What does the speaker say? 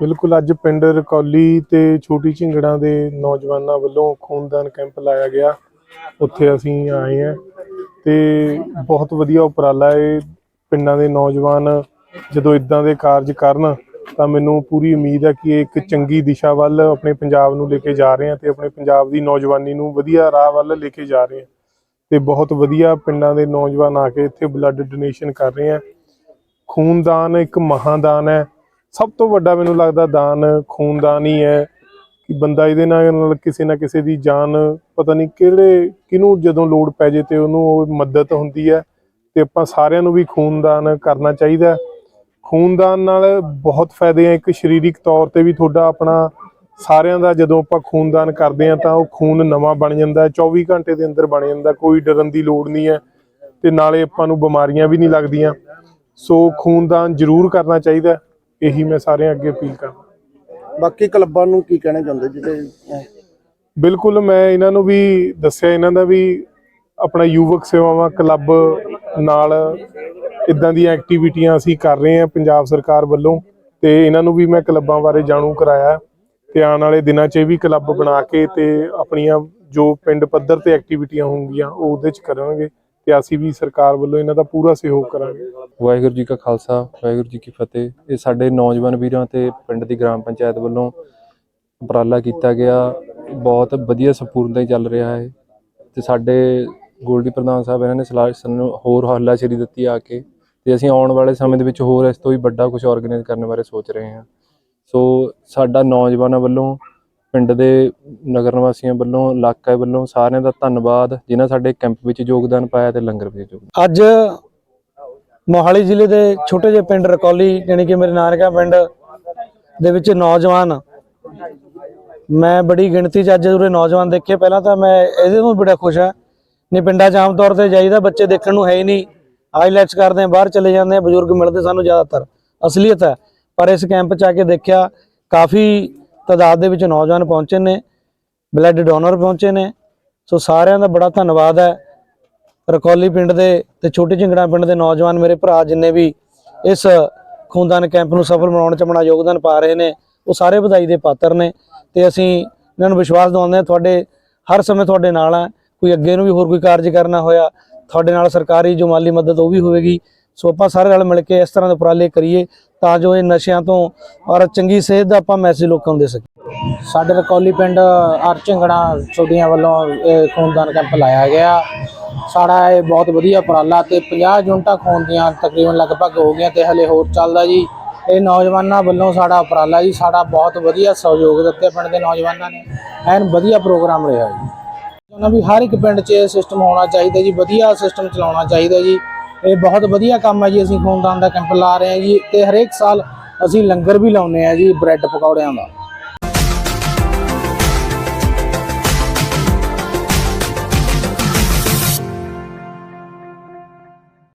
ਬਿਲਕੁਲ ਅੱਜ ਪਿੰਡ ਰਕੌਲੀ ਤੇ ਛੋਟੀ ਝਿੰਗੜਾਂ ਦੇ ਨੌਜਵਾਨਾਂ ਵੱਲੋਂ ਖੂਨਦਾਨ ਕੈਂਪ ਲਾਇਆ ਗਿਆ। ਉੱਥੇ ਅਸੀਂ ਆਏ ਹਾਂ ਤੇ ਬਹੁਤ ਵਧੀਆ ਉਪਰਾਲਾ ਹੈ। ਪਿੰਡਾਂ ਦੇ ਨੌਜਵਾਨ ਜਦੋਂ ਇਦਾਂ ਦੇ ਕਾਰਜ ਕਰਨ ਤਾਂ ਮੈਨੂੰ ਪੂਰੀ ਉਮੀਦ ਹੈ ਕਿ ਇਹ ਇੱਕ ਚੰਗੀ ਦਿਸ਼ਾ ਵੱਲ ਆਪਣੇ ਪੰਜਾਬ ਨੂੰ ਲੈ ਕੇ ਜਾ ਰਹੇ ਹਾਂ ਤੇ ਆਪਣੇ ਪੰਜਾਬ ਦੀ ਨੌਜਵਾਨੀ ਨੂੰ ਵਧੀਆ ਰਾਹ ਵੱਲ ਲੈ ਕੇ ਜਾ ਰਹੇ ਹਾਂ। ਤੇ ਬਹੁਤ ਵਧੀਆ ਪਿੰਡਾਂ ਦੇ ਨੌਜਵਾਨ ਆ ਕੇ ਇੱਥੇ ਬਲੱਡ ਡੋਨੇਸ਼ਨ ਕਰ ਰਹੇ ਆ। ਖੂਨਦਾਨ ਇੱਕ ਮਹਾਦਾਨ ਹੈ। ਸਭ ਤੋਂ ਵੱਡਾ ਮੈਨੂੰ ਲੱਗਦਾ ਦਾਨ, ਖੂਨਦਾਨ ਹੀ ਹੈ ਕਿ ਬੰਦਾ ਇਹਦੇ ਨਾਲ ਕਿਸੇ ਨਾ ਕਿਸੇ ਦੀ ਜਾਨ, ਪਤਾ ਨਹੀਂ ਕਿਹੜੇ, ਕਿਹਨੂੰ ਜਦੋਂ ਲੋੜ ਪੈ ਜੇ ਤੇ ਉਹਨੂੰ ਉਹ ਮਦਦ ਹੁੰਦੀ ਹੈ ਤੇ ਆਪਾਂ ਸਾਰਿਆਂ ਨੂੰ ਵੀ ਖੂਨਦਾਨ ਕਰਨਾ ਚਾਹੀਦਾ ਖੂਨਦਾਨ ਨਾਲ ਬਹੁਤ ਫਾਇਦੇ ਆ, ਇੱਕ ਸਰੀਰਿਕ ਤੌਰ ਤੇ ਵੀ ਤੁਹਾਡਾ ਆਪਣਾ ਸਾਰਿਆਂ ਦਾ ਜਦੋਂ ਆਪਾਂ ਖੂਨਦਾਨ ਕਰਦੇ ਆ ਤਾਂ ਉਹ ਖੂਨ ਨਵਾਂ ਬਣ ਜਾਂਦਾ ਹੈ 24 ਘੰਟੇ ਦੇ ਅੰਦਰ ਬਣ ਜਾਂਦਾ, ਕੋਈ ਡਰਨ ਦੀ ਲੋੜ ਨਹੀਂ ਹੈ ਤੇ ਨਾਲੇ ਆਪਾਂ ਨੂੰ ਬਿਮਾਰੀਆਂ ਵੀ ਨਹੀਂ ਲੱਗਦੀਆਂ। ਸੋ ਖੂਨਦਾਨ ਜ਼ਰੂਰ ਕਰਨਾ ਚਾਹੀਦਾ ਇਹੀ ਮੈਂ ਸਾਰਿਆਂ ਅੱਗੇ ਅਪੀਲ ਕਰਦਾ। ਬਾਕੀ ਕਲੱਬਾਂ ਨੂੰ ਕੀ ਕਹਿਣਾ ਚਾਹੁੰਦੇ ਜਿਹੜੇ ਬਿਲਕੁਲ ਮੈਂ ਇਹਨਾਂ ਨੂੰ ਵੀ ਦੱਸਿਆ ਇਹਨਾਂ ਦਾ ਵੀ ਆਪਣਾ ਯੁਵਕ ਸੇਵਾਵਾਂ ਕਲੱਬ ਨਾਲ ਇਦਾਂ ਦੀਆਂ ਐਕਟੀਵਿਟੀਆਂ ਅਸੀਂ ਕਰ ਰਹੇ ਹਾਂ ਪੰਜਾਬ ਸਰਕਾਰ ਵੱਲੋਂ ਤੇ ਇਹਨਾਂ ਨੂੰ ਵੀ ਮੈਂ ਕਲੱਬਾਂ ਬਾਰੇ ਜਾਣੂ ਕਰਾਇਆ। ਤੇ ਆਉਣ ਵਾਲੇ ਦਿਨਾਂ 'ਚ ਇਹ ਵੀ ਕਲੱਬ ਬਣਾ ਕੇ ਤੇ ਆਪਣੀਆਂ ਜੋ ਪਿੰਡ ਪੱਧਰ ਤੇ ਐਕਟੀਵਿਟੀਆਂ ਹੋਣਗੀਆਂ ਉਹ ਉਹਦੇ 'ਚ ਕਰਾਂਗੇ। ਤੇ ਅਸੀਂ ਵੀ ਸਰਕਾਰ ਵੱਲੋਂ ਇਹਨਾਂ ਦਾ ਪੂਰਾ ਸਹਿਯੋਗ ਕਰਾਂਗੇ। ਵਾਹਿਗੁਰੂ ਜੀ ਕਾ ਖਾਲਸਾ, ਵਾਹਿਗੁਰੂ ਜੀ ਕੀ ਫਤਿਹ। ਇਹ ਸਾਡੇ ਨੌਜਵਾਨ ਵੀਰਾਂ ਤੇ ਪਿੰਡ ਦੀ ਗ੍ਰਾਮ ਪੰਚਾਇਤ ਵੱਲੋਂ ਉਪਰਾਲਾ ਕੀਤਾ ਗਿਆ। ਬਹੁਤ ਵਧੀਆ ਸੰਪੂਰਨਤਾ ਹੀ ਚੱਲ ਰਿਹਾ ਹੈ। ਤੇ ਸਾਡੇ ਗੋਲਡੀ ਪ੍ਰਧਾਨ ਸਾਹਿਬ, ਇਹਨਾਂ ਨੇ ਸਲਾਹ ਸਾਨੂੰ ਹੋਰ ਹੱਲਾਸ਼ੇਰੀ ਦਿੱਤੀ ਆ ਕੇ। ਤੇ ਅਸੀਂ ਆਉਣ ਵਾਲੇ ਸਮੇਂ ਦੇ ਵਿੱਚ ਹੋਰ ਇਸ ਤੋਂ ਵੀ ਵੱਡਾ ਕੁਝ ਆਰਗੇਨਾਈਜ਼ ਕਰਨ ਬਾਰੇ ਸੋਚ ਰਹੇ ਹਾਂ। ਸੋ ਸਾਡਾ ਨੌਜਵਾਨਾਂ ਵੱਲੋਂ ਪਿੰਡ ਦੇ ਨਗਰ ਨਿਵਾਸੀਆਂ ਵੱਲੋਂ, ਇਲਾਕੇ ਵੱਲੋਂ ਸਾਰਿਆਂ ਦਾ ਧੰਨਵਾਦ, ਜਿਨ੍ਹਾਂ ਸਾਡੇ ਕੈਂਪ ਵਿੱਚ ਯੋਗਦਾਨ ਪਾਇਆ ਤੇ ਲੰਗਰ ਵਿੱਚ ਯੋਗਦਾਨ ਅੱਜ ਮੋਹਾਲੀ ਜ਼ਿਲ੍ਹੇ ਦੇ ਛੋਟੇ ਜਿਹੇ ਪਿੰਡ ਰਕੌਲੀ ਯਾਨੀ ਕਿ ਮੇਰੇ ਨਾਨਕਾ ਪਿੰਡ ਦੇ ਵਿੱਚ ਨੌਜਵਾਨ, ਮੈਂ ਬੜੀ ਗਿਣਤੀ 'ਚ ਅੱਜ ਉਰੇ ਨੌਜਵਾਨ ਦੇਖੇ। ਪਹਿਲਾਂ ਤਾਂ ਮੈਂ ਇਹਦੇ ਤੋਂ ਬੜਾ ਖੁਸ਼ ਹਾਂ। ਨਹੀਂ, ਪਿੰਡਾਂ 'ਚ ਆਮ ਤੌਰ ਤੇ ਜਾਈਦਾ, ਬੱਚੇ ਦੇਖਣ ਨੂੰ ਹੈ ਹੀ ਨਹੀਂ। ਆਈਲੈਟਸ ਕਰਦੇ ਆ ਬਾਹਰ ਚਲੇ ਜਾਂਦੇ ਆ ਬਜ਼ੁਰਗ ਮਿਲਦੇ ਸਾਨੂੰ ਜ਼ਿਆਦਾਤਰ। ਅਸਲੀਅਤ ਹੈ। ਪਰ ਇਸ ਕੈਂਪ 'ਚ ਆ ਕੇ ਦੇਖਿਆ, ਕਾਫੀ ਤਾਦਾਦ ਦੇ ਵਿੱਚ ਨੌਜਵਾਨ ਪਹੁੰਚੇ ਨੇ ਬਲੱਡ ਡੋਨਰ ਪਹੁੰਚੇ ਨੇ, ਸੋ ਸਾਰਿਆਂ ਦਾ ਬੜਾ ਧੰਨਵਾਦ ਹੈ। ਰਕੌਲੀ ਪਿੰਡ ਦੇ ਤੇ ਛੋਟੇ ਝਿੰਗੜਾ ਪਿੰਡ ਦੇ ਨੌਜਵਾਨ ਮੇਰੇ ਭਰਾ ਜਿੰਨੇ ਵੀ ਇਸ ਖੂਨਦਾਨ ਕੈਂਪ ਨੂੰ ਸਫਲ ਬਣਾਉਣ ਚ ਆਪਣਾ ਯੋਗਦਾਨ ਪਾ ਰਹੇ ਨੇ, ਉਹ ਸਾਰੇ ਵਧਾਈ ਦੇ ਪਾਤਰ ਨੇ ਤੇ ਅਸੀਂ ਇਹਨਾਂ ਨੂੰ ਵਿਸ਼ਵਾਸ ਦਿਵਾਉਂਦੇ ਹਾਂ ਤੁਹਾਡੇ ਹਰ ਸਮੇਂ ਤੁਹਾਡੇ ਨਾਲ ਆ, ਕੋਈ ਅੱਗੇ ਨੂੰ ਵੀ ਹੋਰ ਕੋਈ ਕਾਰਜ ਕਰਨਾ ਹੋਇਆ, ਤੁਹਾਡੇ ਨਾਲ ਸਰਕਾਰੀ ਜੋ ਮਾਲੀ ਮਦਦ ਉਹ ਵੀ ਹੋਵੇਗੀ। ਸੋ ਆਪਾਂ ਸਾਰੇ ਨਾਲ ਮਿਲ ਕੇ ਇਸ ਤਰ੍ਹਾਂ ਦੇ ਉਪਰਾਲੇ ਕਰੀਏ ਤਾਂ ਜੋ ਇਹ ਨਸ਼ਿਆਂ ਤੋਂ ਔਰ ਚੰਗੀ ਸਿਹਤ ਦਾ ਆਪਾਂ ਮੈਸੇਜ ਲੋਕਾਂ ਨੂੰ ਦੇ ਸਕੀਏ। ਸਾਡੇ ਰਕੌਲੀ ਪਿੰਡ ਅਰਚੰਗੜਾ ਛੋਟੀਆਂ ਵੱਲੋਂ ਇਹ ਖੂਨਦਾਨ ਕੈਂਪ ਲਾਇਆ ਗਿਆ। ਸਾਡਾ ਇਹ ਬਹੁਤ ਵਧੀਆ ਉਪਰਾਲਾ ਤੇ 50 ਯੂਨਿਟਾਂ ਖੂਨ ਦੀਆਂ ਤਕਰੀਬਨ ਲਗਭਗ ਹੋ ਗਈਆਂ ਤੇ ਹਲੇ ਹੋਰ ਚੱਲਦਾ ਜੀ। ਇਹ ਨੌਜਵਾਨਾਂ ਵੱਲੋਂ ਸਾਡਾ ਉਪਰਾਲਾ ਜੀ, ਸਾਡਾ ਬਹੁਤ ਵਧੀਆ ਸਹਿਯੋਗ ਦਿੱਤੇ ਪਿੰਡ ਦੇ ਨੌਜਵਾਨਾਂ ਨੇ। ਐਨ ਵਧੀਆ ਪ੍ਰੋਗਰਾਮ ਰਿਹਾ ਜੀ। ਉਹਨਾਂ ਵੀ ਹਰ ਇੱਕ ਪਿੰਡ 'ਚ ਇਹ ਸਿਸਟਮ ਹੋਣਾ ਚਾਹੀਦਾ ਜੀ, ਵਧੀਆ ਸਿਸਟਮ ਚਲਾਉਣਾ ਚਾਹੀਦਾ ਜੀ। ਇਹ ਬਹੁਤ ਵਧੀਆ ਕੰਮ ਹੈ ਜੀ, ਅਸੀਂ ਖੂਨਦਾਨ ਦਾ ਕੈਂਪ ਲਾ ਰਹੇ ਹਾਂ ਜੀ ਤੇ ਹਰੇਕ ਸਾਲ ਅਸੀਂ ਲੰਗਰ ਵੀ ਲਾਉਂਦੇ ਆ ਜੀ ਬ੍ਰੈਡ ਪਕੌੜਿਆਂ ਦਾ।